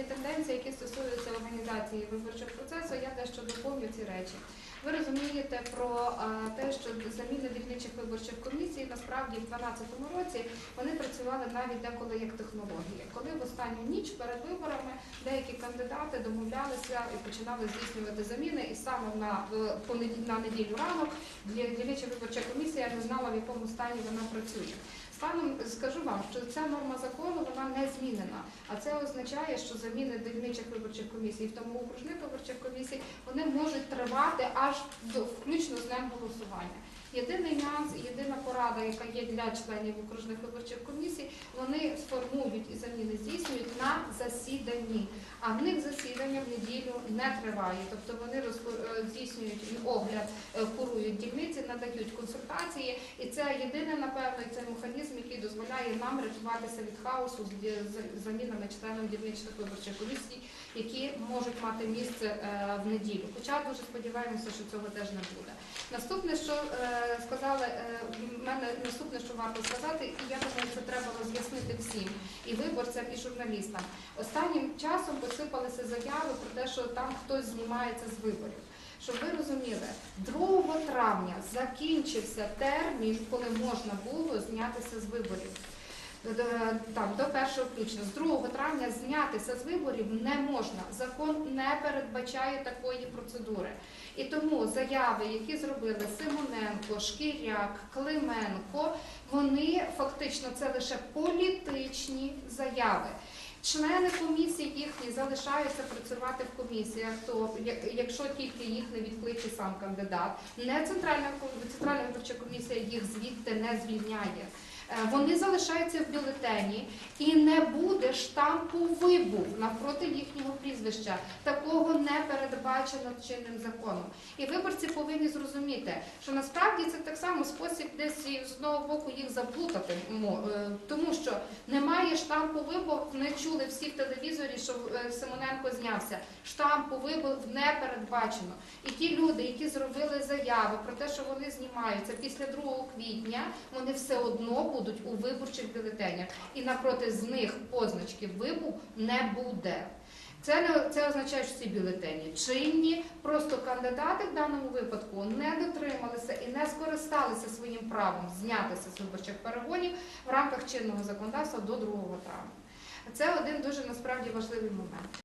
певні тенденції, які стосуються організації виборчого процесу, я дещо доповню ці речі. Ви розумієте про те, що заміни дільничих виборчих комісій насправді в 2012 році вони працювали навіть деколи як технології. Коли в останню ніч перед виборами деякі кандидати домовлялися і починали здійснювати заміни, і саме на, на неділю ранок дільнича виборча комісія не знала, в якому стані вона працює. Станом скажу вам, що ця норма закону вона не змінена. А це означає, що заміни дільничих виборчих комісій, в тому окружних виборчих комісій, вони можуть тривати аж до включно з днем голосування. Єдиний нюанс, єдина порада, яка є для членів окружних виборчих комісій, вони сформують і заміни здійснюють на засіданні. А в них засідання в неділю не триває. Тобто вони е, здійснюють огляд, е, курують дільниці, надають консультації. І це єдине, напевно, це механізм, який дозволяє нам рятуватися від хаосу з замінами членів дільничних виборчих комісій, які можуть мати місце е, в неділю. Хоча дуже сподіваємося, що цього теж не буде. Наступне, що сказали, е, в мене наступне, що варто сказати, і я думаю, це треба роз'яснити всім і виборцям, і журналістам. Останнім часом посипалися заяви про те, що там хтось знімається з виборів. Щоб ви розуміли, 2 травня закінчився термін, коли можна було знятися з виборів. Так, до 1 включно. З 2 травня знятися з виборів не можна. Закон не передбачає такої процедури. І тому заяви, які зробили Симоненко, Шкіряк, Клименко, вони фактично це лише політичні заяви. Члени комісії їхні залишаються працювати в комісіях, то якщо тільки їх не відкличе сам кандидат, не центральна центральна виборча комісія їх звідти не звільняє. Е, Вони залишаються в бюлетені і не буде штампу вибув навпроти їхнього прізвища. Такого не передбачено чинним законом. І виборці повинні зрозуміти, що насправді це так само спосіб десь з одного боку їх заплутати, е, тому що немає штампу вибув. Не чули всі в телевізорі, що е, Симоненко знявся. Штампу вибув не передбачено. І ті люди, які зробили заяви про те, що вони знімаються після 2 квітня, вони все одно будуть у виборчих бюлетенях. І напроти з них позначки вибув не буде. Це не це означає, що ці бюлетені чинні. Просто кандидати в даному випадку не дотрималися і не скористалися своїм правом знятися з виборчих перегонів в рамках чинного законодавства до 2 травня. Це один дуже насправді важливий момент.